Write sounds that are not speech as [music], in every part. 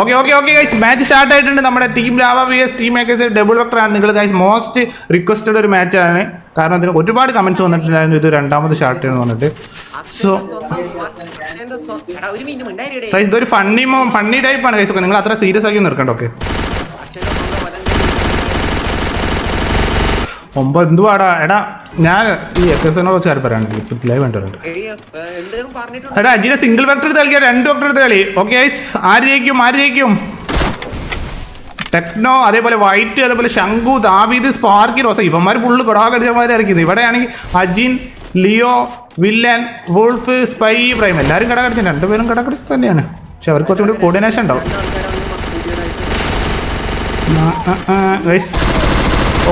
Okay okay okay guys match start ആയിട്ടുണ്ട്. നമ്മുടെ team Lava V S team makers double vector ആണ്. നിങ്ങൾ guys most requested ഒരു മാച്ചാണ് കാരണം അതിന് ഒരുപാട് കമന്റ്സ് വന്നിട്ടുണ്ടായിരുന്നു. ഇത് രണ്ടാമത് ഷാർട്ട് ചെയ്യണമെന്ന് പറഞ്ഞിട്ട്. സോ സൈസ് ഇതൊരു ഫണ്ണി ഫണ്ണി ടൈപ്പ് ആണ് ഗൈസ് നിങ്ങൾ അത്ര സീരിയസ് ആക്കി നിർക്കണ്ട ഓക്കെ ഒമ്പത് എന്തുവാടാ? എടാ ഞാൻ ഈ എക്സസിനെ കുറിച്ച് കാര്യം പറയാനുണ്ട്. ലൈവ് കണ്ടിട്ടുണ്ട്. എടാ അജിനെ സിംഗിൾ വെക്ടർ എടുത്ത് കളിക്കാം രണ്ട് വെക്ടർ എടുത്ത് കളി. ഓക്കെ ആര് ജയിക്കും? ആര് ജയിക്കും? ടെക്നോ അതേപോലെ വൈറ്റ് അതേപോലെ ശംഖു ദാവീദ് സ്പാർക്കി റോസ ഇവന്മാർ ഫുള്ള് കൊടാകടിച്ചമാരെ ഇവിടെ ഇവിടെയാണെങ്കിൽ Ajin Leo villain wolf spy prime എല്ലാവരും കടകടിച്ചു രണ്ടുപേരും കടകടിച്ചു തന്നെയാണ്. പക്ഷെ അവർക്ക് കുറച്ചും കൂടി കോർഡിനേഷൻ ഉണ്ടാവും.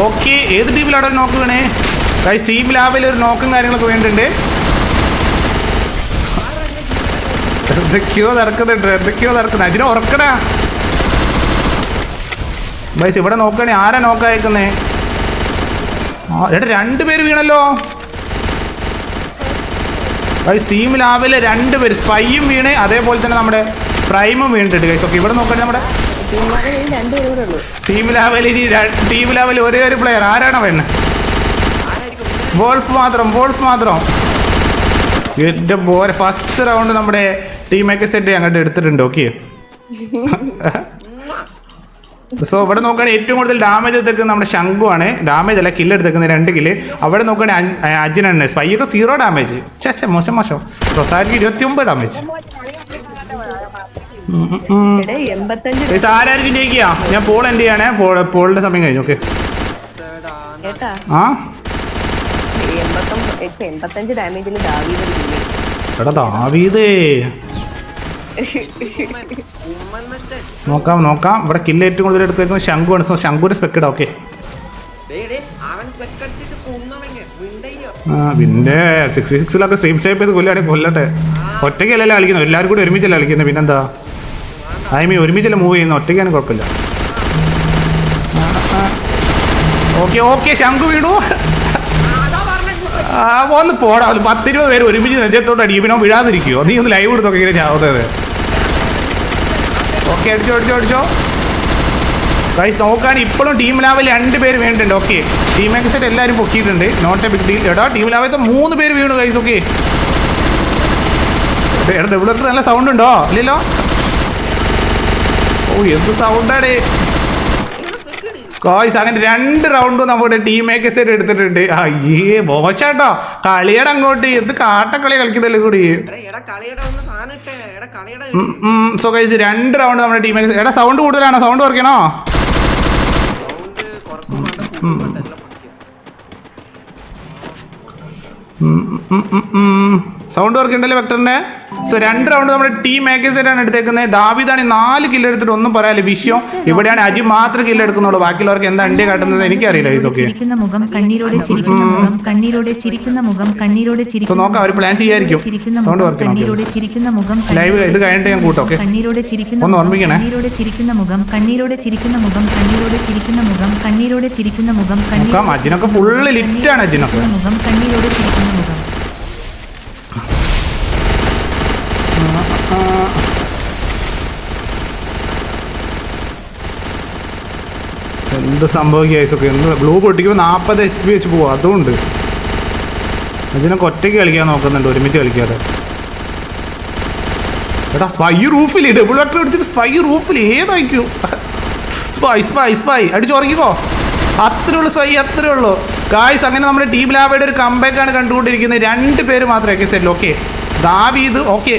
ഓക്കെ ഏത് ടീമിലാണ് ഒരു നോക്ക് വേണേ ഗൈസ് ടീം ലാബിൽ ഒരു നോക്കും കാര്യങ്ങളൊക്കെ വേണ്ടിണ്ട് എന്തൊക്കെയോ നടക്കുന്നുണ്ട് എന്തൊക്കെയോ നടക്കുന്നത് അതിനെ ഉറക്കടാ. ബൈസ് ഇവിടെ നോക്കണേ ആരാ നോക്കായിക്കുന്നേ ആ എടാ രണ്ടുപേര് വീണല്ലോ. ബൈസ് ടീം ലാബിൽ രണ്ടുപേര് സ്പൈയും വീണ് അതേപോലെ തന്നെ നമ്മുടെ പ്രൈമും വീണിട്ടുണ്ട്. ഗൈസ് ഓക്കെ ഇവിടെ നോക്കണേ നമ്മുടെ ടീം ലാബിൽ ഇനി ടീം ലെവലിൽ ഒരേ ഒരു പ്ലെയർ ആരാണ് വേണ വോൾഫ് മാത്രം വോൾഫ് മാത്രം. എന്റെ പോലെ ഫസ്റ്റ് റൗണ്ട് നമ്മുടെ ടീം ഒക്കെ സെറ്റ് അങ്ങോട്ട് എടുത്തിട്ടുണ്ട് ഓക്കെ സോ ഇവിടെ നോക്കുകയാണെങ്കിൽ ഏറ്റവും കൂടുതൽ ഡാമേജ് എടുത്തേക്കുന്നത് നമ്മുടെ ശംഖു ആണ്. ഡാമേജ് അല്ല കില്ല് എടുത്തേക്കുന്നത് രണ്ട് കില്ല് അവിടെ നോക്കുകയാണെങ്കിൽ അജിനാണ് സ്പൈക്ക് സീറോ ഡാമേജ് ചേച്ച മോശം മോശം. സൊസൈറ്റിക്ക് ഇരുപത്തി ഒമ്പത് ഡാമേജ് ആരായിരിക്കും ജയിക്കുക ഞാൻ പോൾ എന്റെ ചെയ്യാണ്. പോളിന്റെ സമയം കഴിഞ്ഞു ഓക്കെ ആ? എൺപത്തഞ്ച് ഡാമേജിന് നോക്കാം നോക്കാം. ഇവിടെ കില്ല് ഏറ്റവും കൂടുതൽ എടുത്തേക്കുന്നത് ശംഖു ആണ് സോ ശംഖുവിന്റെ സ്പെക്കഡ് ഓക്കെ പിന്നെ സിക്സ് സിക്സിലൊക്കെ സ്ട്രീം ഷേപ്പ് ചെയ്ത് കൊല്ലാണ് കൊല്ലട്ടെ. ഒറ്റയ്ക്കല്ലല്ലോ കളിക്കുന്നത്? എല്ലാവരും കൂടി ഒരുമിച്ചല്ല കളിക്കുന്നത്? പിന്നെന്താ? ഐ മീൻ ഒരുമിച്ചല്ല മൂവ് ചെയ്യുന്നത്? ഒറ്റയ്ക്കാണ് കുഴപ്പമില്ല. ഓക്കെ ഓക്കെ ശംഖു വീണു. ഒന്ന് പോടാ. ഒരു പത്തിരുപത് പേര് ഒരുമിച്ച് നെഞ്ചത്തോട്ട് അടിക്കും. പിന്നെ അവൻ നീ ഒന്ന് ലൈവ് എടുത്തൊക്കെ ഇങ്ങനെ ചാവുന്നത്. ഓക്കെ അടിച്ചോ അടിച്ചോ അടിച്ചോ. ഗൈസ് നോക്കാൻ ഇപ്പോഴും ടീം ലാവിൽ രണ്ട് പേര് വേണ്ടിണ്ട് ഓക്കെ. ടീം എക്സെറ്റ് എല്ലാവരും പൊക്കിയിട്ടുണ്ട്. നോട്ട് എ ബിഗ് ഡീൽ എടാ ടീം ലാവിലത്തെ മൂന്ന് പേര് വീണു ഗൈസ് ഓക്കെ. ഡെവലപ്പർ നല്ല സൗണ്ട് ഉണ്ടോ? ഇല്ലല്ലോ? ഓ എന്ത് സൗണ്ടാടേ കോയ്സ് അങ്ങനെ രണ്ട് റൗണ്ട് നമ്മുടെ ടീം മേക്കേഴ്സ് എടുത്തിട്ടുണ്ട്. അയ്യേ മോശാട്ടോ. കളിയുടെ അങ്ങോട്ട്. എന്ത് കാട്ടക്കളി കളിക്കുന്നല്ലേ കൂടി? സോ കഴിച്ച് രണ്ട് റൗണ്ട് നമ്മുടെ ടീം മേക്കേഴ്സ് എടാ സൗണ്ട് കൂടുതലാണോ? സൗണ്ട് കുറയ്ക്കണോ? സൗണ്ട് കുറക്കുന്നുണ്ട് കൂടുന്നുണ്ട് എല്ലാം സൗണ്ട് വർക്ക് ഉണ്ടല്ലോ വെക്ടറിന്റെ സോ രണ്ട് റൗണ്ട് നമ്മുടെ ടീം മേക്കേഴ്സായിട്ടാണ് എടുത്തേക്കുന്നത്. ദാവിദാണ് നാല് കില്ല് എടുത്തിട്ട് ഒന്നും പറയാനില്ല. വിഷയം ഇവിടെയാണ് അജി മാത്രം കില്ല് എടുക്കുന്നുള്ളൂ. ബാക്കിയുള്ളവർക്ക് എന്താ അണ്ടി കാട്ടുന്നത് എനിക്കറിയില്ല ഗൈസ് ഓക്കെ സോ നോക്കാം അവർ പ്ലാൻ ചെയ്യായിരിക്കും. ചിരിക്കുന്ന സൗണ്ട് വർക്ക് ചിരിക്കുന്ന മുഖം ലൈവ് ഇത് കഴിഞ്ഞിട്ട് ഞാൻ കൂട്ടോ ഓക്കെ ഒന്ന് ഓർമ്മിക്കണേ. നോക്കാം അജിനൊക്കെ ഫുള്ള് ലിറ്റാണ് അജിനൊക്കെ. മുഖം കണ്ണീരോടെ ചിരിക്കുന്ന മുഖം എന്ത് സംഭവിക്കുക ഐസൊക്കെ? എന്ത് ബ്ലൂ പൊട്ടിക്കുമ്പോൾ നാൽപ്പത് എച്ച് പി വെച്ച് പോകും അതുകൊണ്ട് അതിനൊക്കെ ഒറ്റയ്ക്ക് കളിക്കാൻ നോക്കുന്നുണ്ട്. ഒരുമിച്ച് കളിക്കാതെ. എടാ സ്പൈ റൂഫിൽ ഡബിൾ വെക്ടർ അടിച്ചിട്ട് സ്പൈ റൂഫിൽ ഏതായിരിക്കും? സ്പൈ സ്പൈ സ്പൈ അടിച്ച് ഉറങ്ങിക്കോ. അത്രേ ഉള്ളൂ സ്പൈ അത്രേ ഉള്ളൂ. ഗായ്സ് അങ്ങനെ നമ്മുടെ ടീം ലാബയുടെ ഒരു കമ്പാക്കാണ് കണ്ടുകൊണ്ടിരിക്കുന്നത്. രണ്ട് പേര് മാത്രമേ ഒക്കെ സെറ്റിൽ ഓക്കെ ദാവീദ് ഓക്കെ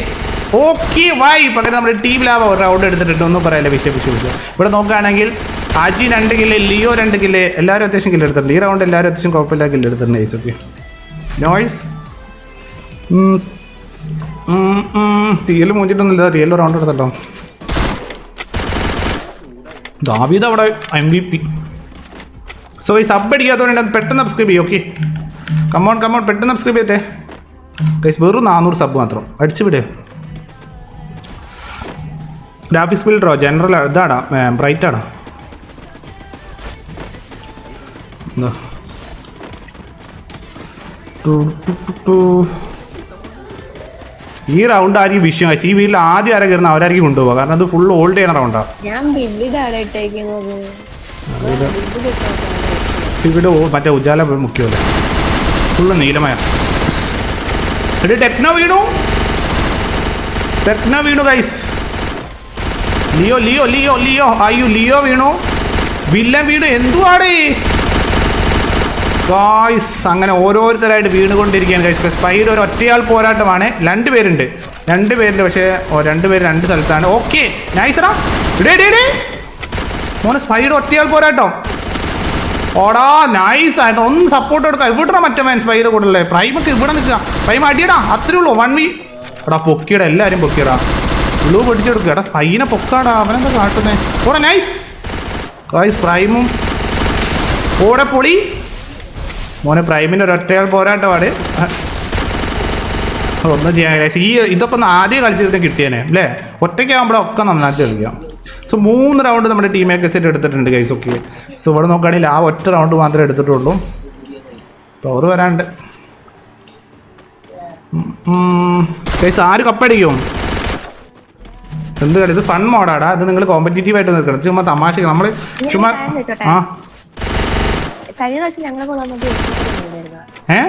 ഓക്കെ വൈ പകരം നമ്മുടെ ടീം ലാബ ഒരു റൗണ്ട് എടുത്തിട്ടുണ്ട്. ഒന്നും പറയാനില്ല വിഷയം ഇവിടെ നോക്കുകയാണെങ്കിൽ അജി രണ്ട് കില്ല് ലിയോ രണ്ട് കില്ല് എല്ലാവരും അത്യാവശ്യം കില്ല് എടുത്തിട്ടുണ്ട്. ഈ റൗണ്ട് എല്ലാവരും അത്യാവശ്യം കുഴപ്പമില്ല കില്ല് എടുത്തിട്ടുണ്ട് ഗൈസ് ഓക്കെ നോയ്സ് തീയൽ മൂഞ്ചിട്ടൊന്നുമില്ല തീയൽ റൗണ്ട് എടുത്തല്ലോ ദാവീദ് അവിടെ എം വി പി സോ ഈ സബ് അടിക്കാത്തതുകൊണ്ട് പെട്ടെന്ന് സബ്സ്ക്രൈബ് ചെയ്യും okay come on come on പെട്ടെന്ന് സബ്സ്ക്രൈബ് ചെയ്യട്ടെ. ഗൈസ് വെറും നാനൂറ് സബ് മാത്രം. അടിച്ചു വിടേ. ഗ്രാഫിക്സ് ബിൽഡറോ ജനറൽ ഇതാടാ ബ്രൈറ്റ് ഈ റൗണ്ട് ആയിരിക്കും വിഷയം ഈ വീട്ടിൽ ആദ്യം ആരെ കയറുന്ന അവരായിരിക്കും കൊണ്ടുപോകുക കാരണം അത് ഫുൾ ഓൾഡ് ചെയ്യണ റൗണ്ടാണ്. ഇവിടെ മറ്റേ ഉജാല മുഖ്യമല്ല ഫുള്ള് നീലമയ. എടി ടെക്നോ വീണു. ടെക്നോ വീണു guys Leo Leo Leo Leo. അയ്യോ ലിയോ വീണു. വില്ലൻ വീണു. എന്തുവാടേ? ഗായ്സ് അങ്ങനെ ഓരോരുത്തരായിട്ട് വീണുകൊണ്ടിരിക്കുകയാണ് ഗൈസ് സ്പൈഡ് ഒരു ഒറ്റയാൾ പോരാട്ടമാണ്. രണ്ട് പേരുണ്ട്. രണ്ട് പേരുണ്ട് പക്ഷേ രണ്ട് പേര് രണ്ട് സ്ഥലത്താണ്. ഓക്കെ നൈസറാ ഇടേ ഇടേ ഇടേ. മോനെ സ്പൈഡ് ഒറ്റയാൾ പോരാട്ടം. ഓടാ നൈസ് ആയിട്ട് ഒന്ന് സപ്പോർട്ട് കൊടുക്കാം. ഇവിടെ മറ്റേ മാൻ സ്പൈഡ് കൂടല്ലേ പ്രൈമൊക്കെ ഇവിടെ നിൽക്കുക. പ്രൈം അടിയടാ അത്രേ ഉള്ളൂ വൺ വീ എടാ പൊക്കിയടാ എല്ലാവരും പൊക്കിയടാ. ബ്ലൂ പൊടിച്ചെടുക്കുക എടാ സ്പൈനെ പൊക്കാടാ. അവനെന്താ കാട്ടുന്നേ? ഓടാ നൈസ് ഗായ്സ് പ്രൈമും ഓടെ പൊളി. മോനെ പ്രൈമിന്റെ ഒരൊറ്റയാൾ പോരാട്ടമാണ് ഒന്നും ചെയ്യാൻ guys. ഈ ഇതൊക്കെ ഒന്ന് ആദ്യം കളിച്ചിരുന്ന കിട്ടിയേനെ അല്ലേ? ഒറ്റയ്ക്കാകുമ്പോഴൊക്കെ നന്നായിട്ട് കളിക്കാം. സോ മൂന്ന് റൗണ്ട് നമ്മുടെ ടീം സെറ്റ് എടുത്തിട്ടുണ്ട് ഗൈസ് ഒക്കെ. സോ ഇവിടെ നോക്കുകയാണെങ്കിൽ ആ ഒറ്റ റൗണ്ട് മാത്രമേ എടുത്തിട്ടുള്ളൂ. പവർ വരാണ്ട്. ഗൈസ് ആര് കപ്പടിക്കും എന്ത് കളി? ഇത് ഫൺ മോഡാടാ ഇത് നിങ്ങൾ കോമ്പറ്റീറ്റീവ് ആയിട്ട് നിൽക്കണം. ചുമ്മാ തമാശ നമ്മൾ ചുമ്മാ ആ. കഴിഞ്ഞ പ്രാവശ്യം ഞങ്ങളുടെ കൂടെ വന്നത് എ കെ സി തന്നെയായിരുന്നു ഏ?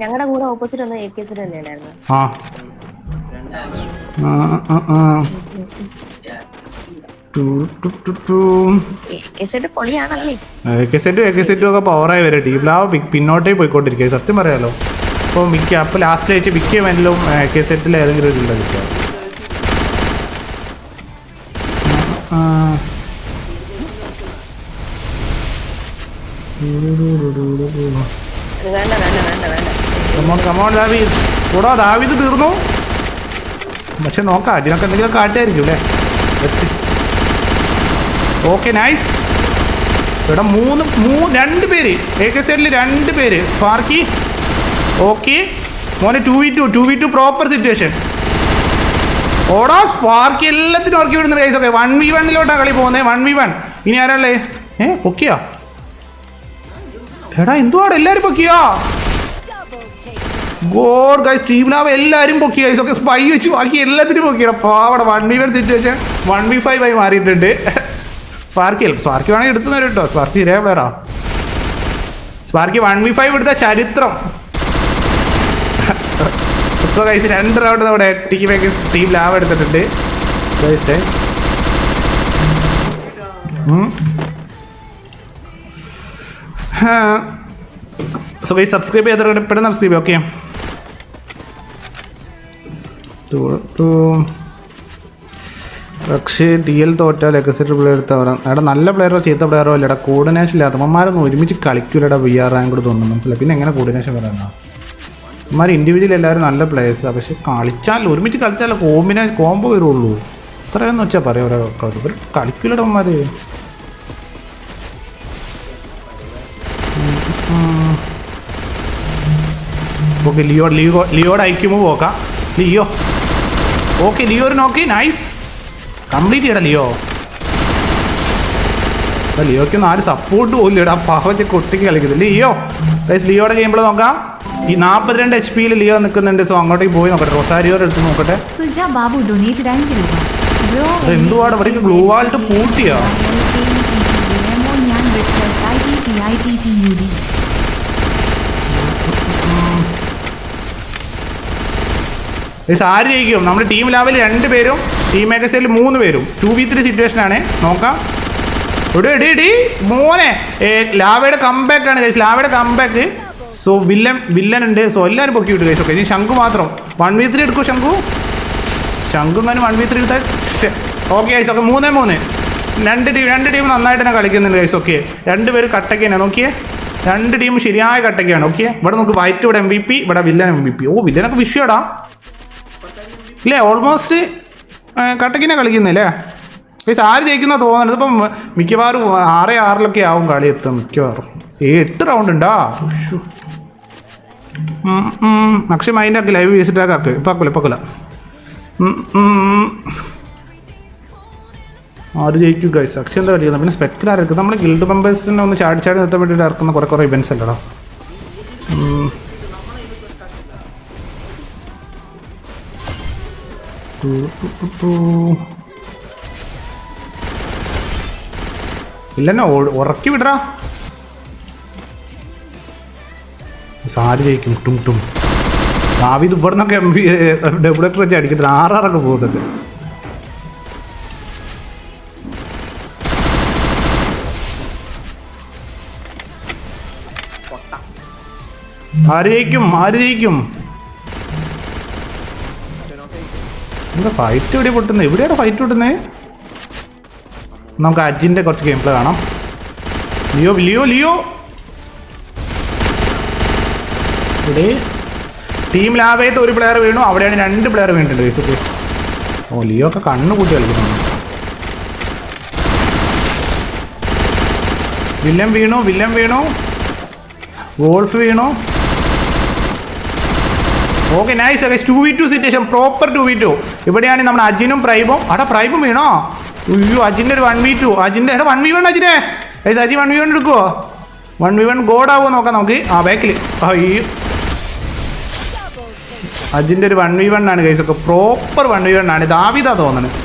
ഞങ്ങളുടെ കൂടെ ഓപ്പോസിറ്റ് വന്നത് എ കെ സി ആ. ആ, ആ, ആ. Two, two, two, two. A K സിയുടെ പൊളിയാണല്ലേ? ഒക്കെ പവറായി വരും ടീം ലാവ് പിന്നോട്ടേ പോയിക്കൊണ്ടിരിക്കുക. സത്യം പറയാലോ. അപ്പോൾ മിക്ക അപ്പോൾ ലാസ്റ്റ് അയച്ച് മിക്ക ഇവന്റിലും കെ സെറ്റിൽ ഏതെങ്കിലും ഒരു നിൽക്കുക ആ. അത് വേണ്ട വേണ്ട വേണ്ട വേണ്ട കമോൺ കമോൺ ദാവീദ് കൂടാ ദാവിത് തീർന്നു. പക്ഷെ നോക്കാം അതിനൊക്കെ എന്തെങ്കിലും കാട്ടായിരിക്കും അല്ലേ? ഓക്കെ നൈസ് ഇവിടെ മൂന്ന് മൂ രണ്ട് പേര്. എ കെ സൈഡിൽ രണ്ട് പേര്. സ്പാർക്കി ഓക്കെ മോനെ two v two two v two proper situation ഓടാ സ്പാർക്കി എല്ലാത്തിനും ഉറക്കി വിടുന്ന കേസ് ഓക്കെ വൺ വി വണ്ണിലോട്ടാണ് കളി പോകുന്നത് വൺ വി വൺ ഇനി ആരാളേ ഏ പൊക്കിയാ? എടാ എന്തുവാട്? എല്ലാരും പൊക്കിയോ? ഗോഡ് ഗൈസ് ടീം ലാവ് എല്ലാവരും പൊക്കി ഗൈസ് ഒക്കെ സ്പൈ വെച്ച് ബാക്കി എല്ലാത്തിനും പൊക്കിയടാ പാവട one v one situation one v five ആയി മാറിയിട്ടുണ്ട്. സ്പാർക്കി സ്പാർക്കി വേണമെങ്കിൽ എടുത്തു തരും കേട്ടോ സ്പാർക്കി ഇരേ പ്ലെയറാ സ്പാർക്കി വൺ വി ഫൈവ് എടുത്ത ചരിത്രം. സോ ഗൈസ് രണ്ട് റൗണ്ട് നമ്മുടെ ടീം ടീം ലാവ് എടുത്തിട്ടുണ്ട്. സോ ഈ സബ്സ്ക്രൈബ് ചെയ്ത പെട്ടെന്ന് സബ്സ്ക്രൈബ് ഓക്കെ പക്ഷേ ഡി എൽ തോറ്റാൽ എക്സെറ്റ് പ്ലെയർ എടുത്തവരാ എടാ നല്ല പ്ലെയറോ ചീത്ത പ്ലെയറോ അല്ല. എടാ കോർഡിനേഷൻ ഇല്ലാത്ത. അമ്മമാരൊന്നും ഒരുമിച്ച് കളിക്കൂലടാ വി ആർ റാങ്ക് തോന്നുന്നു. മനസ്സിലായി? പിന്നെ എങ്ങനെ കോർഡിനേഷൻ വരാനാ അമ്മമാർ ഇൻഡിവിജ്വൽ എല്ലാവരും നല്ല പ്ലേയേഴ്സാണ് പക്ഷേ കളിച്ചാൽ ഒരുമിച്ച് കളിച്ചാലോ കോമ്പിനേഷൻ കോംബോ വരുള്ളൂ. ഇത്രയെന്ന് വെച്ചാൽ പറയാം ഒരാൾ ഇവർ ഓക്കെ ലിയോ ലിയോ ലിയോടെ അയക്കുമ്പോൾ പോക്കാം ലിയോ. ഓക്കെ ലിയോ ഒരു നോക്കി. നൈസ്. കംപ്ലീറ്റ് ചെയ്യടാ ലിയോ. ലിയോയ്ക്കൊന്നും ആരും സപ്പോർട്ട് പോലും ഇടാ പാവച്ച് കൊട്ടിക്ക് കളിക്കുന്നത്. ലിയോ. ഗൈസ് ലിയോടെ ഗെയിമിൽ നോക്കാം. ഈ നാൽപ്പത്തിരണ്ട് എച്ച് പിയിൽ ലിയോ നിൽക്കുന്നുണ്ട്. സോ അങ്ങോട്ടേക്ക് പോയി നോക്കട്ടെ. റൊസാരിയോടെ എടുത്ത് നോക്കട്ടെ. സുജ ബാബു ഡൊനേറ്റഡ് അഞ്ച് രൂപ ബ്രോ ടി ഐ ടി ഗ്ലൂ വാൾട്ട് പൂട്ടിയോ? എമോ സാരി ജയിക്കും? നമ്മുടെ ടീം ലാവൽ രണ്ട് പേരും ടീം മേക്കേഴ്സിൽ മൂന്ന് പേരും. ടു വി ത്രീ സിറ്റുവേഷൻ ആണ്. നോക്കാം. ഇവിടെ ഇടി ഇടി മോനെ. ലാവയുടെ കംബാക്ക് ആണ് കഴിച്ചു ലാവയുടെ കംബാക്ക് സോ വില്ലൻ വില്ലൻ ഉണ്ട്. സോ എല്ലാവരും പൊക്കി വിട്ടു കഴിച്ചു ഓക്കെ ഇനി ശംഖു മാത്രം. വൺ വി ത്രീ എടുക്കൂ ശംഖു. ശംഖു ഞാൻ വൺ വി ത്രീ എടുത്താൽ ഓക്കെ കഴിച്ചു ഓക്കെ മൂന്നേ മൂന്ന്. രണ്ട് ടീം രണ്ട് ടീം നന്നായിട്ട് തന്നെ കളിക്കുന്നുണ്ട് കഴിച്ചു ഓക്കെ രണ്ട് പേര് കട്ടയ്ക്കാണ് നോക്കിയേ. രണ്ട് ടീം ശരിയായ കട്ടക്കെയാണ് ഓക്കെ ഇവിടെ നമുക്ക് വൈറ്റ് ഇവിടെ എം വി പി ഇവിടെ വില്ലൻ എം വി പി ഓ വില്ലനൊക്കെ വിഷയടാ ഇല്ലേ? ഓൾമോസ്റ്റ് കട്ടക്കിനെ കളിക്കുന്നില്ലേ? പക്ഷെ ആര് ജയിക്കുന്ന തോന്നുന്നത് ഇപ്പം മിക്കവാറും ആറ് ആറിലൊക്കെ ആവും കളി എത്തും മിക്കവാറും. ഏ എട്ട് റൗണ്ട് ഉണ്ടാ? അക്ഷയ. മൈൻഡ് ആക്കി ലൈവ് വിസിറ്റ് ആക്കി. ഇപ്പം ആക്കൂല ഇപ്പം ആക്കൂല. ഉം, ഉം. ആര് ജയിക്കും ഗൈസ് അക്ഷയ എന്താ കളിക്കുന്നത്? പിന്നെ സ്പെക്കിൽ ആയിരിക്കും നമ്മുടെ ഗിൽഡ് മെമ്പേഴ്സിനെ ഒന്ന് ചാടി ചാടി നിർത്താൻ വേണ്ടിയിട്ട് ഇറക്കുന്ന കുറേ കുറേ ഇവൻസ് അല്ലടാ ഇല്ലെന്നെ ഉറക്കി വിടറാ സാരി ജയിക്കും ടും ടും. ഭാവി ഇവിടുന്നൊക്കെ എം പി ഡെബുലേറ്റർ വെച്ച് അടിക്കുന്നത് ആറാറൊക്കെ പോകുന്നുണ്ട്. ആര് ജയിക്കും ആര് ജയിക്കും? എന്താ ഫൈറ്റ് എവിടെ പൊട്ടുന്നത് എവിടെയാണ് ഫൈറ്റ് പൊട്ടുന്നത് നമുക്ക് അജിന്റെ കുറച്ച് ഗെയിം പ്ലേ കാണാം. Leo Leo Leo! ഇവിടെ ടീം ലാഭയത്ത് ഒരു പ്ലെയർ വീണു. അവിടെയാണ് രണ്ട് പ്ലെയർ വീണിട്ടുണ്ട് ബേസിക്കലി ഓ ലിയോ ഒക്കെ കണ്ണ് കൂട്ടി കളിക്കുന്നു വില്ലൻ വീണു വില്ലൻ വീണു. ഗോൾഫ് വീണു. Okay nice guys two v two situation proper two v two ഇവിടെയാണ് നമ്മുടെ അജിനും പ്രൈബും അവിടെ പ്രൈബും വീണോ? അയ്യോ അജിന്റെ ഒരു വൺ വി ടു അജിന്റെ വൺ വി വൺ അജിനെ. ഏത് അജി വൺ വി വൺ എടുക്കുവോ? വൺ വി വൺ ഗോഡ് ആവുമോ നോക്കാം നമുക്ക്. ആ ബാക്കിൽ അയ്യോ. അജിന്റെ ഒരു വൺ വി വൺ ആണ് കൈസൊക്കെ പ്രോപ്പർ വൺ വി വൺ ആണ്. ദാവിദാ തോന്നുന്നത്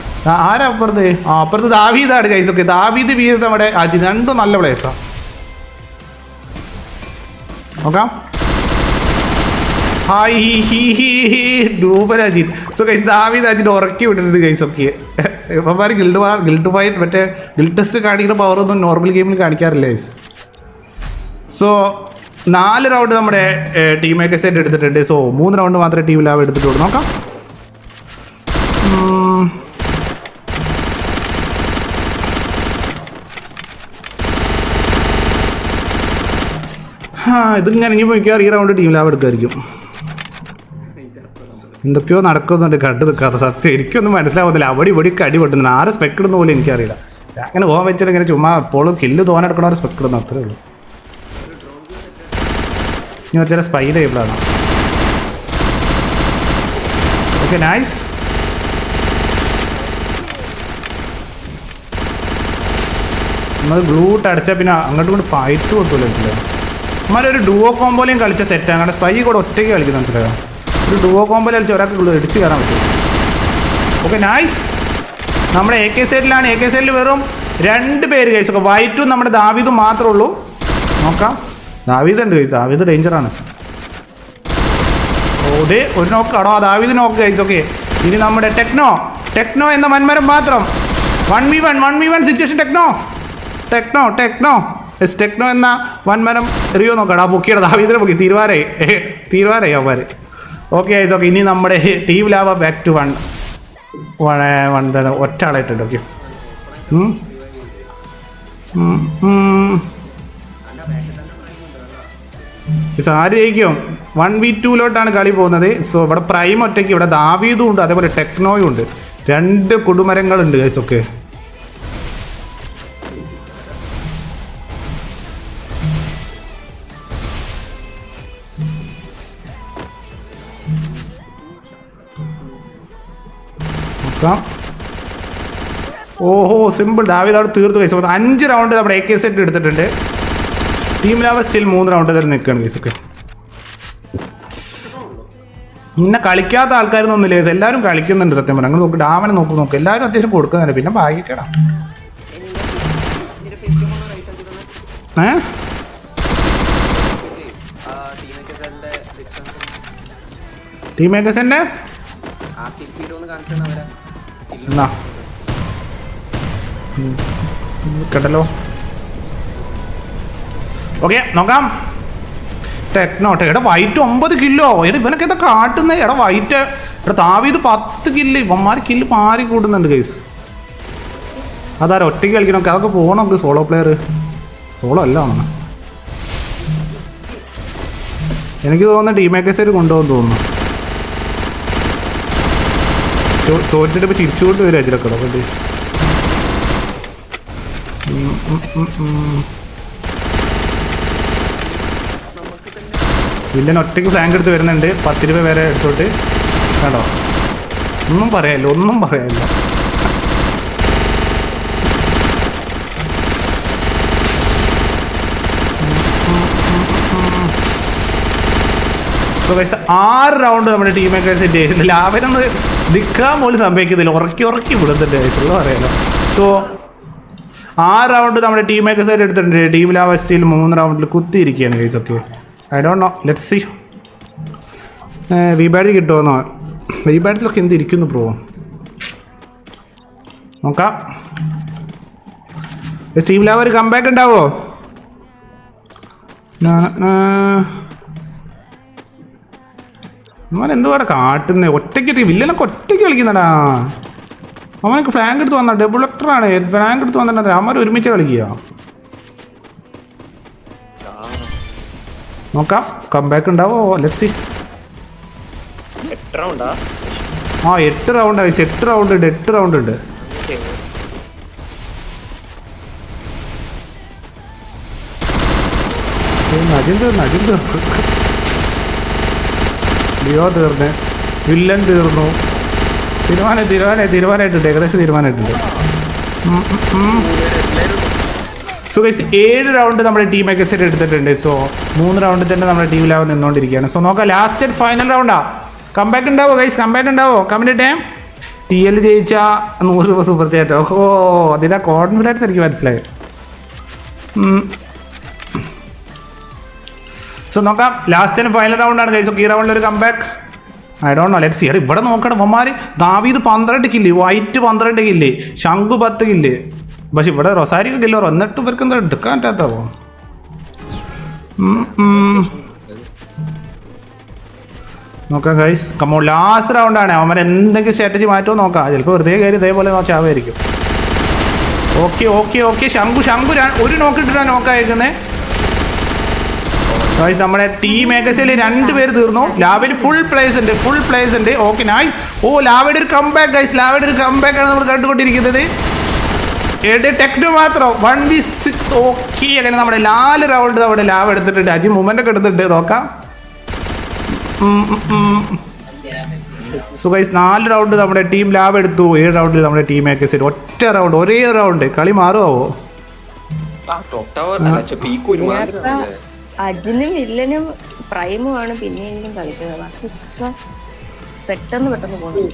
ആരാ അപ്പുറത്ത്? ആ അപ്പുറത്ത് ദാവീദാണ് കൈസൊക്കെ ദാവീദ് വീത് നമ്മുടെ അജി. രണ്ടും നല്ല പ്ലേസാണ് നോക്കാം. ഹായ് അജിൻ സോ കൈസ് ദാവീദ് അജിത് ഉറക്കി വിട്ടിട്ടുണ്ട് കൈസ് ഒക്കെ. ഇവന്മാർ ഗിൽഡ് ഗിൽഡ് ഫൈറ്റ് മറ്റേ ഗിൽഡ് ടെസ്റ്റ് കാണിക്കുന്ന പവറൊന്നും നോർമൽ ഗെയിമിൽ കാണിക്കാറില്ല കൈസ് സോ നാല് റൗണ്ട് നമ്മുടെ ടീം മേക്കേഴ്സ് ആയിട്ട് എടുത്തിട്ടുണ്ട്. സോ മൂന്ന് റൗണ്ട് മാത്രമേ ടീമിൽ ലാവ് എടുത്തിട്ടുള്ളൂ. നോക്കാം. ആ ഇതിങ്ങനെ ഇനി പോയിക്കാറ് ഈ റൗണ്ട് ടീം ലാവ് എടുക്കുമായിരിക്കും എന്തൊക്കെയോ നടക്കുന്നുണ്ട് കണ്ടു നിൽക്കാത്ത സത്യം. എനിക്കൊന്നും മനസ്സിലാവുന്നില്ല. അവിടെ ഇവിടെ അടി പൊട്ടുന്നുണ്ട്. ആരെ സ്പെക്ക് ഇടുന്ന പോലും എനിക്കറിയില്ല. അങ്ങനെ പോകാൻ വെച്ചിട്ട് ഇങ്ങനെ ചുമ്മാ എപ്പോഴും കില്ല് തോനെടുക്കണ ഒരു സ്പെക്ക് ഇടുന്ന അത്രേ ഉള്ളൂ. ഇനി ചില സ്പൈ ടേബിളാണ് ഓക്കെ നൈസ് നമ്മൾ ബ്ലൂട്ട് അടച്ചാൽ പിന്നെ അങ്ങോട്ടും ഇങ്ങോട്ട് ഫൈറ്റ് കൊടുത്തില്ല മനസ്സിലായോ ഒരു ഡുവോ കോമ്പോലെയും കളിച്ച സെറ്റാണ് അങ്ങനെ സ്പൈ കൂടെ ഒറ്റയ്ക്ക് കളിക്കുന്നത് മനസ്സിലായോ? ഒരു ഡുവോ കോമ്പോ കളിച്ച് ഒരാൾക്ക് ഇടിച്ച് കയറാൻ പറ്റും. ഓക്കെ നൈസ് നമ്മുടെ എ കെ സൈഡിലാണ് എ കെ സൈഡിൽ വെറും രണ്ട് പേര് കഴിച്ചൊക്കെ വൈറ്റും നമ്മുടെ ദാവീദും മാത്രമേ ഉള്ളൂ. നോക്കാം. ദാവീദ് ഉണ്ട് കഴിച്ചു ദാവീദ് ഡേഞ്ചറാണ് ഓടെ ഒരു നോക്ക് അടോ ദാവീദ് നോക്ക് കഴിച്ചു ഓക്കെ ഇനി നമ്മുടെ ടെക്നോ ടെക്നോ എന്ന വൻമരം മാത്രം. One v one one v one situation techno techno techno S techno എന്ന വൻമരം എറിയോ നോക്കടാ പൊക്കിയുടെ. ദാവീദിനെ പൊക്കി. തീരുവാരായി [laughs] തീരുവാരായി അവന്മാർ ഓക്കെ ഐസ് ഓക്കെ ഇനി നമ്മുടെ team Lava back to one one one ഒറ്റ ആളായിട്ടുണ്ട് ഓക്കെ ആര് ജയിക്കും വൺ വി ടൂലോട്ടാണ് കളി പോകുന്നത്. സോ ഇവിടെ പ്രൈം ഒറ്റയ്ക്ക് ഇവിടെ ദാവീതും ഉണ്ട് അതേപോലെ ടെക്നോയും ഉണ്ട്. രണ്ട് കുടുമരങ്ങളുണ്ട് ഗൈസ് ഒക്കെ നോക്കാം. ഓഹോ സിമ്പിൾ ദാവീദ് അവിടെ തീർത്ത് കഴിച്ചു അഞ്ച് റൗണ്ട് നമ്മുടെ എ കെ സെറ്റ് എടുത്തിട്ടുണ്ട്. ടീം ലാവ സ്റ്റിൽ മൂന്ന് റൗണ്ട് തന്നെ നിൽക്കുകയാണ് കേസ് ഒക്കെ. പിന്നെ കളിക്കാത്ത ആൾക്കാരൊന്നുമില്ല കേസ് എല്ലാവരും കളിക്കുന്നുണ്ട് സത്യം പറഞ്ഞാൽ അങ്ങനെ നോക്ക് ഡാമനെ നോക്ക് നോക്ക്. എല്ലാവരും അത്യാവശ്യം കൊടുക്കുന്നുണ്ട്. പിന്നെ ഭാഗ്യക്കേടാ. ഏ? ടീം പോകുന്ന റൈറ്റ് അടിക്കുന്നത് ഏ ടീമൊക്കെ എന്നാ. കേട്ടല്ലോ? ഓക്കെ നോക്കാം. ടെക്നോട്ടെ എടാ വൈറ്റ് ഒമ്പത് കില്ലോ. എടാ ഇവനൊക്കെ എന്താ കാട്ടുന്നത് എടാ വൈറ്റ്. എടാ താവീത് പത്ത് കില്ല്. ഇവന്മാർ കില്ല് പാരി കൂടുന്നുണ്ട് ഗൈസ് അതാരോ ഒറ്റയ്ക്ക് കളിക്കണം അതൊക്കെ പോകണം നമുക്ക് സോളോ പ്ലെയർ സോളോ അല്ല ആണ് എനിക്ക് തോന്നുന്നു ടീം മേക്കേഴ്സ് കൊണ്ടുപോകും തോന്നുന്നു. തോറ്റിട്ട് ഇപ്പൊ തിരിച്ചുകൊണ്ട് വരും അതിലൊക്കെ കൊണ്ട്. വില്ലൻ ഒറ്റയ്ക്ക് ഫ്ലാങ്ക് എടുത്ത് വരുന്നുണ്ട്. പത്ത് രൂപ വരെ എടുത്തോട്ട്. കേട്ടോ ഒന്നും പറയാനില്ല ഒന്നും പറയാല്ല ആറ് റൗണ്ട് നമ്മുടെ ടീമൊക്കെ സെറ്റ് മേക്കേഴ്സ് ലാഭനൊന്ന് നിൽക്കാൻ പോലും സംഭവിക്കുന്നില്ല ഉറക്കി ഉറക്കി വിടുന്നുണ്ട് ആയിട്ടുള്ള പറയാലോ. സോ ആ റൗണ്ട് നമ്മുടെ ടീം മേക്കേഴ്സ് ആയിട്ട് എടുത്തിട്ടുണ്ട്. ടീമിൽ ആ അവസ്ഥയിൽ മൂന്ന് റൗണ്ടിൽ കുത്തിയിരിക്കുകയാണ് ഗൈസ് ഒക്കെ. I don't know let see V bad കിട്ടുമെന്നോ വിബാഡിലൊക്കെ എന്തിരിക്കുന്നു ബ്രോ നോക്കാം. ലാവ് ഒരു കമ്പാക്ക് ഉണ്ടാവോ? അവൻ എന്തുവാടെ കാട്ടുന്നേ. ഒറ്റയ്ക്ക് വില്ലനൊക്കെ ഒറ്റയ്ക്ക് കളിക്കുന്നടാ. അവനൊക്കെ ഫ്ലാങ്ക് എടുത്ത് വന്ന ഡബിൾ ആണ്. ഫ്ലാങ്ക് എടുത്ത് വന്നിട്ട് അവന്മാർ ഒരുമിച്ച് കളിക്കുക നോക്കാം. കമ്പാക്ക് ഉണ്ടാവോ? ഉണ്ടാ ആ? എട്ട് റൗണ്ട് ആയി എട്ട് റൗണ്ട് ഉണ്ട് എട്ട് റൗണ്ട് ഉണ്ട്. അജിന്ത് അജിന്ത് ലിയോ തീർന്ന്. വില്ലൻ തീർന്നു. തീരുമാനം തീരുമാനം തീരുമാനമായിട്ടുണ്ട് ഏകദേശം തീരുമാനമായിട്ടുണ്ട് സോ ഗൈസ് ഏഴ് റൗണ്ട് നമ്മുടെ ടീം സെറ്റ് എടുത്തിട്ടുണ്ട്. സോ മൂന്ന് റൗണ്ടിൽ തന്നെ നമ്മുടെ ടീമിലാവും നിന്നുകൊണ്ടിരിക്കുകയാണ് സോ നോക്കാം ലാസ്റ്റ് ഫൈനൽ റൗണ്ടാ കമ്പാക്ക് ഉണ്ടാവോ ഗൈസ് കമ്പാക്ക് ഉണ്ടാവോ? കമന്റ് ടി എൽ ജയിച്ച നൂറ് രൂപ സൂപ്പർ ചേട്ടോ ഓ അതിന്റെ കോൺഫിഡൻസ് എനിക്ക് മനസ്സിലായി. സോ നോക്കാം. ലാസ്റ്റ് ഫൈനൽ റൗണ്ടാണ് ആണ് ഈ റൗണ്ടിൽ ഒരു comeback I don't know let see ഇവിടെ നോക്കണം അമ്മമാര് ദാവീദ് പന്ത്രണ്ട് കില്ല് വൈറ്റ് പന്ത്രണ്ട് കില്ല് ശംഖു പത്ത് കില്ല് പക്ഷെ ഇവിടെ റൊസാരിക്ക് കില്ലോ എന്നിട്ട് ഇവർക്ക് എന്താ എടുക്കാൻ പറ്റാത്തോ നോക്കാം ഗൈസ് കമ്മോ ലാസ്റ്റ് റൗണ്ടാണ് അവന്മാർ എന്തെങ്കിലും സ്ട്രാറ്റജി മാറ്റോ നോക്കാം. ചിലപ്പോൾ വെറുതെ കയറി ഇതേപോലെ ചാവായിരിക്കും. Okay okay okay Shankhu Shankhu ഒരു നോക്കിട്ടിട്ടാണ് നോക്കായിരിക്കുന്നത് ഗൈസ് നമ്മുടെ ടീം മേക്കേഴ്സിൽ രണ്ട് പേര് തീർന്നു. ലാവയിൽ ഫുൾ പ്ലേസ് ഉണ്ട് ഫുൾ പ്ലേസ് ഉണ്ട്. ഓക്കെ നൈസ് ഓ ലാവയുടെ ഒരു കംബാക്ക് ഗൈസ് ലാവയുടെ ഒരു കംബാക്ക് ആണ് നമ്മൾ കണ്ടുകൊണ്ടിരിക്കുന്നത്. ഏത് ടെക്നോ മാത്രം. വൺ ബി സിക്സ് ഓക്കെ അങ്ങനെ നമ്മുടെ നാല് റൗണ്ട് നമ്മുടെ ലാവ് എടുത്തിട്ടുണ്ട്. അജി മൂമെന്റ് ഒക്കെ എടുത്തിട്ടുണ്ട്. നോക്കാം. സോ ഗൈസ് നാല് റൗണ്ട് നമ്മുടെ ടീം ലാബ് എടുത്തു. ഏഴ് റൗണ്ടിൽ നമ്മുടെ ടീം മേക്കേഴ്സിൽ ഒറ്റ റൗണ്ട് ഒരേ റൗണ്ട് കളി മാറുമോ ആ ടോപ്പ് ടവർ അല്ല. പീക്ക് ഒരുമാതിരി. അജിനും വില്ലനും പ്രൈമുമാണ് പിന്നെയെങ്കിലും കളിക്കുന്നത്. ബാക്കിയൊക്കെ പെട്ടെന്ന് പെട്ടെന്ന് പോകുന്നു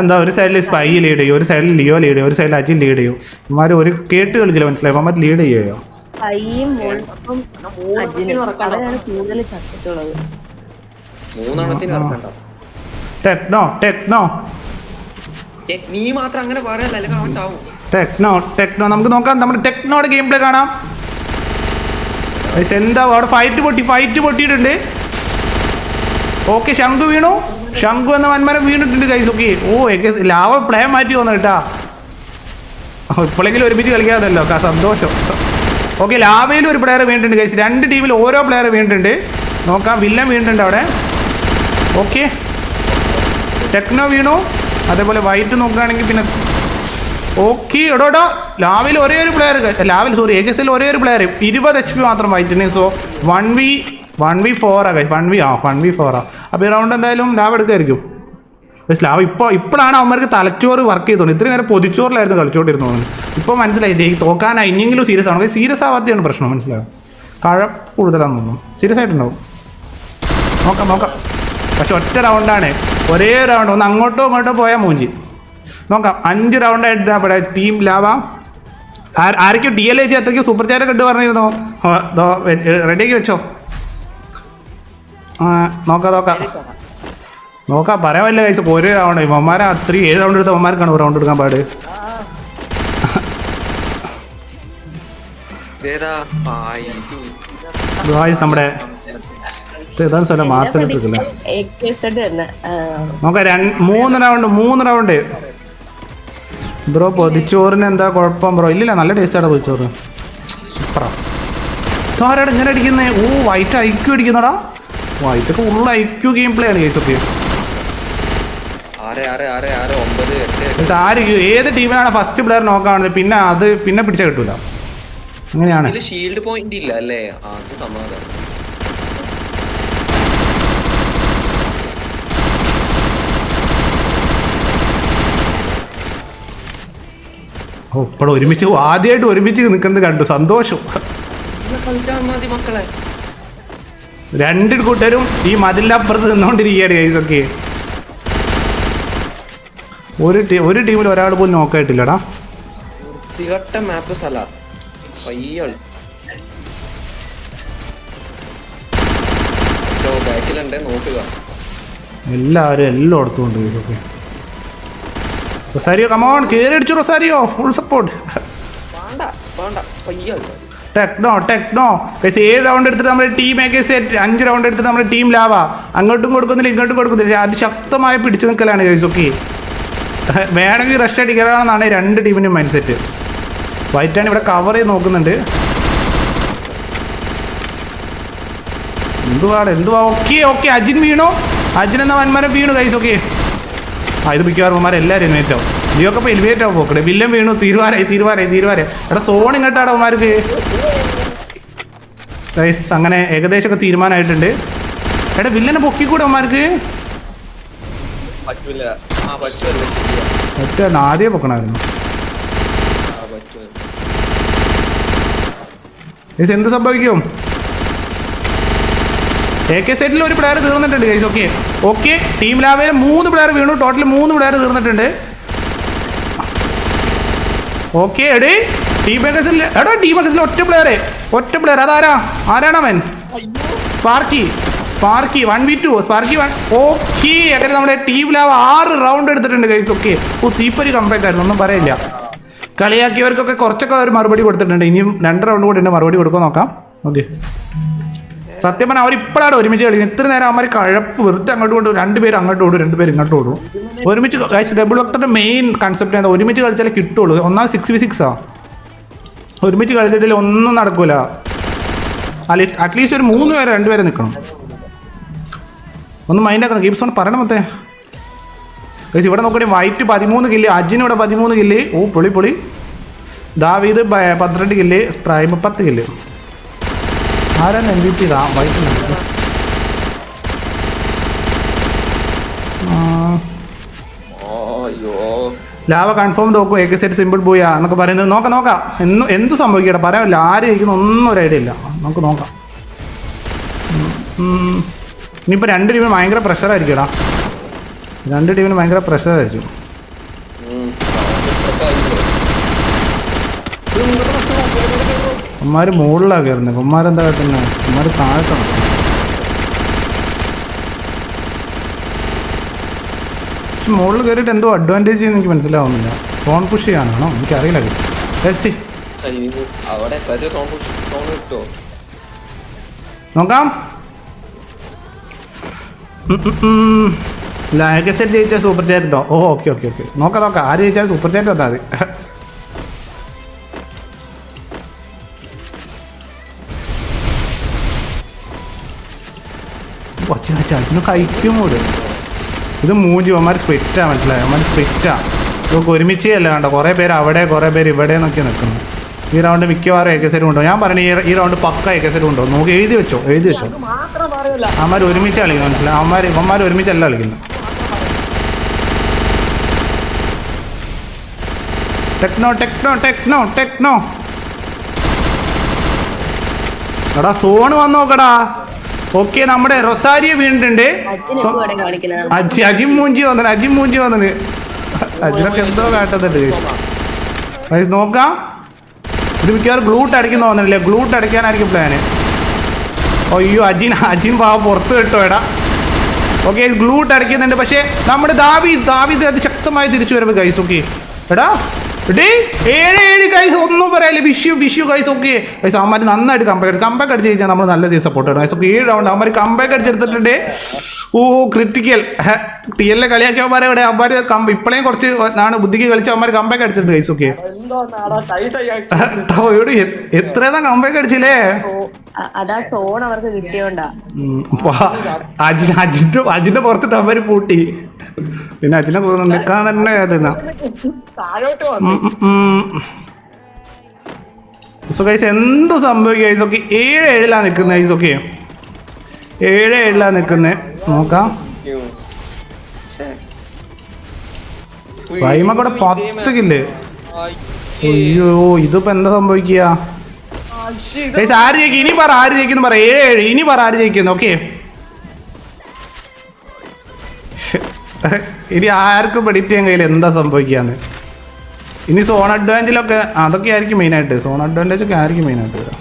എന്താ ഒരു സൈഡിൽ സ്പൈ ലീഡ് ചെയ്യും ഒരു സൈഡിൽ ലിയോ ലീഡ് ചെയ്യും ഒരു സൈഡിൽ അജിൻ ലീഡ് ചെയ്യും? ഇമാർ ഒരു കേട്ട് കളിക്കില്ല മനസ്സിലായി? അമ്മ ലീഡ് ചെയ്യോ കൈയും വോൾഫും അജിനും അവരാണ് കൂടുതൽ ചത്തിട്ടുള്ളത്. Techno techno. നീ മാത്രം അങ്ങനെ പറയല്ല അല്ലെങ്കിൽ അവൻ ചാവും. ടെക്നോ ടെക്നോ നമുക്ക് നോക്കാം നമ്മുടെ ടെക്നോയുടെ ഗെയിം പ്ലേ കാണാം. എന്താ അവിടെ ഫൈറ്റ് പൊട്ടി ഫൈറ്റ് പൊട്ടിയിട്ടുണ്ട്. ഓക്കെ ശംഖു വീണു. ശംഖു എന്ന വന്മരം വീണിട്ടുണ്ട് കൈസ് ഓക്കെ ഓ ലാവ പ്ലേ മാറ്റി വന്നു കേട്ടാ. ഇപ്പോഴെങ്കിലും ഒരുമിച്ച് കളിക്കാതല്ലോ സന്തോഷം. ഓക്കെ ലാവയിലും ഒരു പ്ലെയർ വീണിട്ടുണ്ട് കൈസ് രണ്ട് ടീമിൽ ഓരോ പ്ലെയർ വീണിട്ടുണ്ട്. നോക്കാം വില്ലൻ വീണിട്ടുണ്ട് അവിടെ. ഓക്കെ ടെക്നോ വീണു. അതേപോലെ വൈറ്റ് നോക്കുകയാണെങ്കിൽ പിന്നെ ഓക്കെ എടോ ലാവിൽ ഒരേ ഒരു പ്ലെയർ ലാവിൽ സോറി എച്ച് എസിൽ ഒരേ ഒരു പ്ലെയർ ഇരുപത് എച്ച് പി മാത്രം വൈറ്റിന് so one v one v ഫോറാ കൈ വൺ വി ആ വൺ വി ഫോറാ അപ്പോൾ ഈ റൗണ്ട് എന്തായാലും ലാവ് എടുക്കുമായിരിക്കും. ലാവ് ഇപ്പോൾ ഇപ്പോഴാണ് അവന്മാർക്ക് തലച്ചോറ് വർക്ക് ചെയ്തോണ്ട്. ഇത്രയും നേരം പൊതിച്ചോറിലായിരുന്നു കളിച്ചോണ്ടിരുന്നു ഇപ്പോൾ മനസ്സിലായി ജയി തോക്കാനായി ഇനിയെങ്കിലും സീരിയസ് ആണ് സീരിയസ് ആവാത്തതാണ് പ്രശ്നം. മനസ്സിലാവും കഴ കൂടുതലാണെന്ന് തോന്നുന്നു. സീരിയസ് ആയിട്ടുണ്ടാവും. നോക്കാം നോക്കാം. പക്ഷെ ഒറ്റ റൗണ്ടാണ് ഒരേ റൗണ്ട് ഒന്ന് അങ്ങോട്ടോ ഇങ്ങോട്ടോ പോയാൽ മൂഞ്ചി. നോക്കാം. അഞ്ച് റൗണ്ടായിട്ട് അവിടെ ടീം ലാവ. ആരൊക്കെയോ ഡി എൽ എച്ച് എത്രയ്ക്കോ സൂപ്പർ ചാറ്റ് കണ്ടു പറഞ്ഞിരുന്നോ റെഡിയാക്കി വെച്ചോ. ആ നോക്കാം നോക്കാം. നോക്കാം പറയാൻ പറ്റില്ല കഴിച്ചു ഒരു റൗണ്ട് ഇവന്മാരെ അത്രയും ഏഴ് റൗണ്ട് എടുത്ത ഇവന്മാർക്കാണ് റൗണ്ട് എടുക്കാൻ പാട്. നമ്മുടെ സ്ഥലം മാസ്റ്റർ നോക്കാം മൂന്ന് റൗണ്ട് മൂന്ന് റൗണ്ട് ബ്രോ പൊതിച്ചോറിന് എന്താ കുഴപ്പം ബ്രോ? ഇല്ലില്ല നല്ല ടേസ്റ്റാണ് പൊതിച്ചോറ്. സൂപ്പറാ. ആരാടാ ഇങ്ങനെ അടിക്കുന്നേ? ഓ വൈറ്റ് ഐക്യു അടിക്കുന്നടാ. വൈറ്റൊക്കെ ഉള്ള ഐക്യു ഗെയിം പ്ലേ ആണ് കേസൊക്കെ ആര് ഏത് ടീമിനാണ് ഫസ്റ്റ് പ്ലെയർ നോക്കാവുന്നത് പിന്നെ അത് പിന്നെ പിടിച്ചാൽ കിട്ടൂല. അങ്ങനെയാണ് ഷീൽഡ് പോയിന്റ് ഇല്ല അല്ലേ? അത് സമാധാനം. ഓ ഇപ്പോൾ ഒരുമിച്ച് ആദ്യമായിട്ട് ഒരുമിച്ച് നിൽക്കുന്നത് കണ്ടു. സന്തോഷം. രണ്ട് കൂട്ടരും ഈ മതിലപ്പുറത്ത് നിന്നുകൊണ്ടിരിക്കുകയാണ് കേസൊക്കെ ഒരു ടീം ഒരു ടീമിൽ ഒരാൾ പോലും നോക്കായിട്ടില്ലടാ വൃത്തികെട്ട മാപ്പ് എല്ലാവരും എല്ലായിടത്തും ഉണ്ട് ഇതൊക്കെ റൊസാരിയോ കമോൺ കയറി അടിച്ചു Rosario full support techno techno. പക്ഷേ ഏഴ് റൗണ്ട് എടുത്തിട്ട് നമ്മുടെ ടീം സെറ്റ് അഞ്ച് റൗണ്ട് എടുത്തിട്ട് നമ്മുടെ ടീം ലാവ. അങ്ങോട്ടും കൊടുക്കുന്നില്ല ഇങ്ങോട്ടും കൊടുക്കുന്നില്ല. അത് ശക്തമായി പിടിച്ചു നിൽക്കലാണ് ഗൈസ് ഓക്കെ [laughs] വേണമെങ്കിൽ റഷ് അടിക്കലാണെന്നാണ് രണ്ട് ടീമിന്റെയും മൈൻഡ് സെറ്റ് വൈറ്റാണ് ഇവിടെ കവർ ചെയ്ത് നോക്കുന്നുണ്ട്. എന്തുവാണ് എന്തുവാ? ഓക്കെ ഓക്കെ അജിൻ വീണു. അജിൻ എന്ന വന്മാരം വീണു ഗൈസ് ഓക്കെ ആ ഇത് മിക്കവാറും ഉമ്മാരെ എല്ലാവരും എലിവേറ്റ് ആവും. ജിയോക്കെ ഇപ്പോൾ എലിവേറ്റ് ആവും പോക്കട്ടെ വില്ലൻ വീണു. തീരുവാരായി തീരുവാരായി തീരുവാരെ എടാ സോൺ ഇങ്ങോട്ടാണ് അവന്മാർക്ക്. ഗൈസ് അങ്ങനെ ഏകദേശമൊക്കെ തീരുമാനമായിട്ടുണ്ട് എടാ വില്ലനെ പൊക്കിക്കൂടെ അവന്മാർക്ക്? പറ്റില്ല ആദ്യം പൊക്കണമായിരുന്നു എന്ത് സംഭവിക്കും? എ കെ സെറ്റിൽ ഒരു പ്ലെയർ തീർന്നിട്ടുണ്ട് ഗൈസ് ഓക്കെ ഓക്കെ ടീം ലാവയിൽ മൂന്ന് പിള്ളേർ വീണു. ടോട്ടൽ മൂന്ന് പിള്ളേർ തീർന്നിട്ടുണ്ട്. ഓക്കെ എടേ ടീം എക്കസിൽ എടോ ടീം എക്കസിൽ ഒറ്റ പ്ലെയറെ ഒറ്റ പ്ലെയർ അതാരാ? ആരാണ് അവൻ? Sparky. Sparky one V two Sparky one okay അങ്ങനെ നമ്മുടെ ടീം ലാവ് ആറ് റൗണ്ട് എടുത്തിട്ടുണ്ട് ഗൈസ് ഓക്കെ ഓ തീപ്പൊരു കമ്പേക്ക് ആയിരുന്നു. ഒന്നും പറയില്ല. കളിയാക്കിയവർക്കൊക്കെ കുറച്ചൊക്കെ ഒരു മറുപടി കൊടുത്തിട്ടുണ്ട്. ഇനിയും രണ്ട് റൗണ്ട് കൂടി ഉണ്ട്. മറുപടി കൊടുക്കാൻ നോക്കാം. ഓക്കെ സത്യം പറഞ്ഞാൽ അവരിപ്പോഴാണ് ഒരുമിച്ച് കളിക്കുന്നത്. ഇത്ര നേരം അവന്മാർ കഴപ്പ് വെറുതെ അങ്ങോട്ട് കൊണ്ടു രണ്ടുപേരും അങ്ങോട്ട് ഓടും രണ്ടുപേരും ഇങ്ങോട്ട് ഓടും. ഒരുമിച്ച് ഡബിൾ ഡോക്ടറിന്റെ മെയിൻ കൺസെപ്റ്റ് എന്താ? ഒരുമിച്ച് കളിച്ചാലേ കിട്ടുള്ളൂ. ഒന്നാം സിക്സ് വി സിക്സാ ഒരുമിച്ച് കളിച്ചിട്ടില്ല ഒന്നും നടക്കൂല. അറ്റ്ലീസ്റ്റ് ഒരു മൂന്ന് പേരെ രണ്ടുപേരെ നിൽക്കണം ഒന്ന് മൈൻഡ് ആക്കണം. ഗീപ്സോൺ പറയണം മത്തേ ഗൈസ് ഇവിടെ നോക്കണേ വൈറ്റ് പതിമൂന്ന് കില്ല് അജിന് ഇവിടെ പതിമൂന്ന് കില്ല് ഓ പൊളി പൊളി. ദാവീദ് പന്ത്രണ്ട് കില്ല് പ്രൈമ് പത്ത് കില്ല് ആരാണ് എം വി പി ഇതാ അയ്യോ. ലാവ കൺഫേം നോക്കും. എ കെ സെറ്റ് സിമ്പിൾ ബോയാ എന്നൊക്കെ പറയുന്നത് നോക്കാം നോക്കാം. എന്ന് എന്ത് സംഭവിക്കട്ടെ പറയാമല്ലോ ആരും ഇരിക്കുന്ന ഒന്നും ഒരു ഐഡിയ ഇല്ല. നമുക്ക് നോക്കാം. ഇനിയിപ്പോൾ രണ്ട് ടീമിന് ഭയങ്കര പ്രഷറായിരിക്കും എടാ രണ്ട് ടീമിന് ഭയങ്കര പ്രഷറായിരിക്കും ഉമ്മാർ മുകളിലാണ് കയറുന്നത് ഉമ്മാരെന്താ കട്ടുന്നത് ഉമ്മാര് താഴത്താണ് പക്ഷെ മുകളിൽ കയറിയിട്ട് എന്തോ അഡ്വാന്റേജ് ചെയ്യുന്ന എനിക്ക് മനസ്സിലാവുന്നില്ല. ഫോൺ പുഷ് ചെയ്യാനാണോ? എനിക്കറിയില്ല ടെസ്റ്റ് സോൺ സോൺ കിട്ടുമോ നോക്കാം. ലാഗ് സെറ്റ് ജയിച്ചാൽ സൂപ്പർ ചാറ്റ് ഓ ഓക്കെ ഓക്കെ ഓക്കെ. നോക്കാം നോക്കാം. ആര് ജയിച്ചാൽ സൂപ്പർ ചാറ്റ് വന്നാൽ മതി. അതിന് കഴിക്കും ഇത്? ഇത് മൂഞ്ചി അവന്മാർ സ്പ്ലിറ്റാ മനസ്സിലായി? അവന്മാർ സ്പ്ലിറ്റാ ഇതൊക്കെ ഒരുമിച്ച് അല്ല കണ്ടോ? കുറേ പേര് അവിടെ കുറേ പേര് ഇവിടെ എന്നൊക്കെ നിൽക്കുന്നു ഈ റൗണ്ട് മിക്കവാറും എ കെ സെറ്റ് കൊണ്ടോ ഞാൻ പറഞ്ഞു ഈ റൗണ്ട് പക്ക എ ഉണ്ടോ? കൊണ്ടോ നോക്കി എഴുതി വെച്ചോ എഴുതി വെച്ചോ. അവന്മാർ ഒരുമിച്ച് കളിക്കുന്നു മനസ്സിലായി? അവന്മാർ ഇവന്മാർ ഒരുമിച്ചല്ല കളിക്കുന്നു ടെക്നോ ടെക്നോ ടെക്നോ ടെക്നോ. എടാ സോണ് വന്ന് നോക്കടാ. ഓക്കെ നമ്മുടെ റൊസാരിയ വീണിട്ടുണ്ട്. അജി അജിം മൂഞ്ചി വന്നത് അജി മൂഞ്ചി വന്നത് അജിനൊക്കെ എന്തോ കാട്ടുന്നുണ്ട്. വൈസ് നോക്കാം. ഇത് മിക്കവാറും ഗ്ലൂട്ട് അടിക്കുന്ന വന്നിട്ടില്ലേ ഗ്ലൂട്ട് അടിക്കാനായിരിക്കും പ്ലാന് അയ്യോ അജിൻ അജിൻ പാവം പുറത്ത് കിട്ടോ എടാ. ഓക്കെ ഗ്ലൂട്ട് അടിക്കുന്നുണ്ട്. പക്ഷേ നമ്മുടെ ദാവി ദാവി അത് ശക്തമായി തിരിച്ചു വരുമ്പോൾ ഗൈസ് ഓക്കെ എടാ ഏഴ് ഏഴ് കൈസ് ഒന്നും പറയാല്ല Vishu Vishu guys okay guys അവന്മാർ നന്നായിട്ട് കമ്പാക്ക് കമ്പാക്ക് അടിച്ച് കഴിഞ്ഞാൽ നമ്മൾ നല്ല രീതിയിൽ സപ്പോർട്ട് ചെയ്യണം ഗൈസ് ഓക്കെ ഏഴ് റൗണ്ട് അവന്മാർ കമ്പാക്ക് അടിച്ചെടുത്തിട്ടുണ്ട് ഓ ക്രിട്ടിക്കൽ ടി എല്ലെ കളിയാക്കി അവന്മാരെ ഇവിടെ അവന്മാർ ഇപ്പോഴേയും കുറച്ച് നാണ് ബുദ്ധിക്ക് കളിച്ച് അവന്മാർ കമ്പാക്ക് അടിച്ചിട്ടുണ്ട് കൈസ് ഓക്കെ ഓ ഇവിടെ എത്രയാ കമ്പാക്ക് അടിച്ചില്ലേ? അതാ സോൺ അവർക്ക് കിട്ടിയോണ്ടാ. അജിന്റെ അജിന്റെ പുറത്തിട്ട് അവർ പൂട്ടി. പിന്നെ അജിനെ നിൽക്കാൻ തന്നെ സോ ഗൈസ് എന്ത് സംഭവിക്കും ഐസൊക്കെ ഓക്കെ ഏഴ് ഏഴിലാ നിൽക്കുന്നത് ഐസൊക്കെ ഓക്കെ. ഏഴ് ഏഴിലാ നിൽക്കുന്നത് നോക്കാം. കൂടെ പത്ത് കില്ല് അയ്യോ ഇതിപ്പോ എന്താ സംഭവിക്കുക? ഗൈസ് ആര് ജയിക്കും? ഇനി പറ ആര് ജയിക്കുന്നു പറ. ഏഴ് ഏഴ് ഇനി പറ ആര് ജയിക്കുന്നു ഓക്കെ? ഇനി ആർക്കും പ്രെഡിക്റ്റ് ചെയ്യാൻ കഴിയില്ല. എന്താ സംഭവിക്കാന്ന്. ഇനി സോൺ അഡ്വാന്റേജിലൊക്കെ അതൊക്കെ ആയിരിക്കും മെയിനായിട്ട് സോൺ അഡ്വാന്റേജ് ഒക്കെ ആയിരിക്കും മെയിനായിട്ട് വരാം.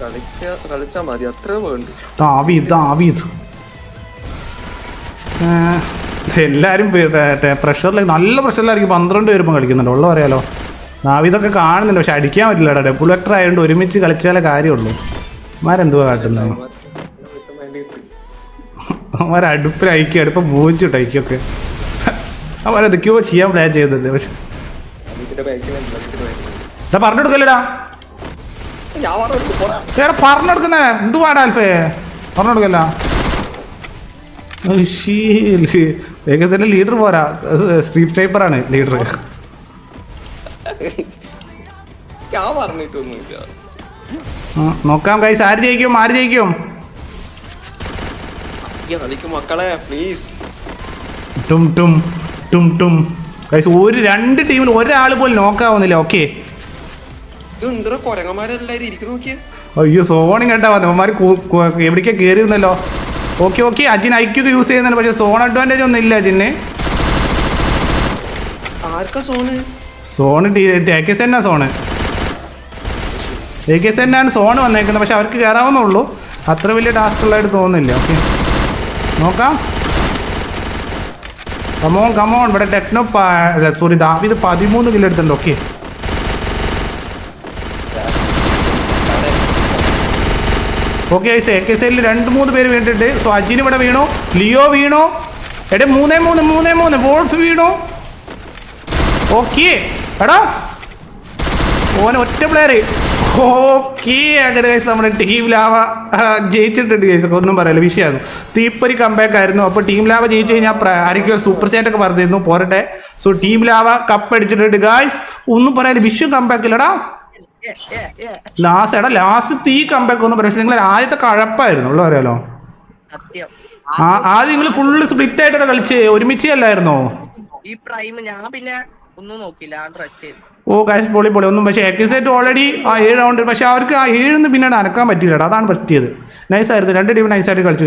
കളിക്കാ കളിച്ചാ മതി. അത്രേ വേണ്ടു എല്ലാരും പ്രഷറിൽ നല്ല പ്രഷറിലായിരിക്കും പന്ത്രണ്ട് പേരുമ്പോ കളിക്കുന്നുണ്ട്. ഉള്ള പറയാലോ ദാവീദൊക്കെ കാണുന്നുണ്ട് പക്ഷെ അടിക്കാൻ പറ്റില്ല ഡബിൾ വെക്ടർ ആയതുകൊണ്ട് ഒരുമിച്ച് കളിച്ചാലേ കാര്യമുള്ളൂ. മാരെന്തുവാ കാട്ടുന്നത് അവന്മാർ അടുപ്പിൽ അടുപ്പ് അടുപ്പം മൂഞ്ചിട്ട് അയക്കൊക്കെ അവരെന്തൊക്കെയോ ചെയ്യാൻ പ്ലാൻ ചെയ്യുന്നുണ്ട് പക്ഷെ. എന്താ പറഞ്ഞു കൊടുക്കല്ലടാ? പറഞ്ഞു കൊടുക്കുന്നേ. എന്തുവാടാ അൽഫേ? പറഞ്ഞു ലീഡർ പോരാ. സ്ട്രീറ്റ് ടൈപ്പറാണ് ലീഡർ ഞാൻ പറഞ്ഞിട്ടൊന്നുമില്ല. നോക്കാം കൈസ് ആര് ജയിക്കും ആര് ജയിക്കും? ഈ കളിക്കും മക്കളെ പ്ലീസ് ടും ടും ടും ടും. കൈസ് ഒരു രണ്ട് ടീമിൽ ഒരാൾ പോലും നോക്കാവുന്നില്ല ഓക്കെ അയ്യോ സോണി കേട്ടാ അവന്മാർ എവിടേക്കാ കയറിയിരുന്നല്ലോ ഓക്കെ ഓക്കെ അജിൻ ഐക്യൊക്കെ യൂസ് ചെയ്യുന്നുണ്ട് പക്ഷെ സോൺ അഡ്വാന്റേജ് ഒന്നും ഇല്ല അജിന്. ആർക്കാ സോണ്? സോണ് എ കെ സെന്നാ സോണ്. എ കെ സെന്നാണ് സോണ് വന്നേക്കുന്നത്. പക്ഷെ അവർക്ക് കയറാവുന്നുള്ളൂ അത്ര വലിയ ടാസ്ക് ഉള്ളതായിട്ട് തോന്നുന്നില്ല. ഓക്കെ നോക്കാം. കമോൺ കമോൺ ഇവിടെ ടെക്നോ സോറി ദാവിത് പതിമൂന്ന് കിലോ എടുത്തിട്ടുണ്ട്. Okay okay guys A K സെല്ലിൽ രണ്ട് മൂന്ന് പേര് വീണിട്ടുണ്ട്. സോ അജിൻ ഇവിടെ വീണു. ലിയോ വീണു. എടേ മൂന്നേ മൂന്ന് മൂന്നേ മൂന്ന്. വോൾഫ് വീണു. ഓക്കെ എടാ. ഓൻ ഒറ്റ പ്ലെയർ ഓക്കെ അങ്ങനെ കഴിച്ച് നമ്മുടെ ടീം ലാവ ജയിച്ചിട്ടുണ്ട് ജയിച്ചു ഒന്നും പറയല്ല വിഷയമാകും തീപ്പൊരി കമ്പാക്ക് ആയിരുന്നു. അപ്പോൾ ടീം ലാവ ജയിച്ചു കഴിഞ്ഞാൽ ആരെങ്കിലും സൂപ്പർ ചാറ്റ് ഒക്കെ പറഞ്ഞിരുന്നു. പോരട്ടെ. സോ ടീം ലാവ കപ്പ് അടിച്ചിട്ടുണ്ട് ഗായ്സ് ഒന്നും പറയാല്ല വിഷു കമ്പാക്ക് ഇല്ലടാ. ലാസ്റ്റ് എടാ ലാസ്റ്റ് തീ കമ്പാക്ക് ഒന്നും പറയാം നിങ്ങൾ ആദ്യത്തെ കഴപ്പായിരുന്നു ഉള്ള പറയാലോ? സത്യം. ആ ആദ്യം നിങ്ങൾ ഫുള്ള് സ്പ്ലിറ്റ് ആയിട്ടാണ് കളിച്ചേ ഒരുമിച്ച് അല്ലായിരുന്നോ? ഈ പ്രൈം ഞാൻ പിന്നെ ഒന്നും നോക്കില്ല ഓ ഗൈസ് പൊളി പൊളി. ഒന്നും പക്ഷേ എക്സൈറ്റ് ഓൾറെഡി ആ ഏഴ് റൗണ്ട് പക്ഷേ അവർക്ക് ആ ഏഴ് പിന്നീട് അനക്കാൻ പറ്റില്ല അതാണ് പറ്റിയത്. നൈസായിരുന്നു രണ്ട് ടീം നൈസായിട്ട് കളിച്ചു.